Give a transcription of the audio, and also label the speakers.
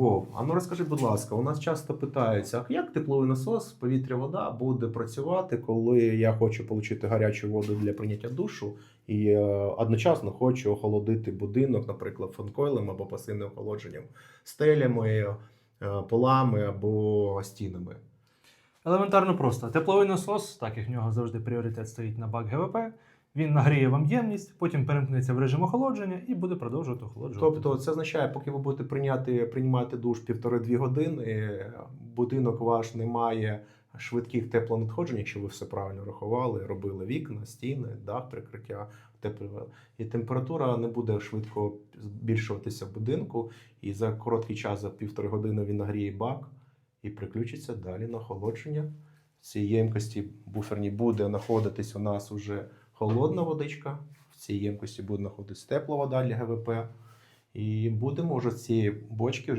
Speaker 1: Вов, а ну розкажи, будь ласка, у нас часто питаються, а як тепловий насос, повітря, вода буде працювати, коли я хочу отримати гарячу воду для прийняття душу і е, одночасно хочу охолодити будинок, наприклад, фанкойлем або пасивним охолодженням, стелями, е, полами або стінами.
Speaker 2: Елементарно просто. Тепловий насос, так як в нього завжди пріоритет стоїть на бак ГВП, він нагріє вам ємність, потім перемкнеться в режим охолодження і буде продовжувати охолоджувати.
Speaker 1: Тобто це означає, поки ви будете прийняти, приймати душ півтори-дві години, будинок ваш не має швидких теплонадходжень, якщо ви все правильно рахували, робили вікна, стіни, дах, прикриття. І температура не буде швидко збільшуватися в будинку, і за короткий час, за півтори години він нагріє бак і приключиться далі на охолодження. В цій ємкості буферній буде знаходитись у нас уже холодна водичка, в цій ємкості буде знаходитись тепла вода для ГВП. І будемо вже з цієї бочки вже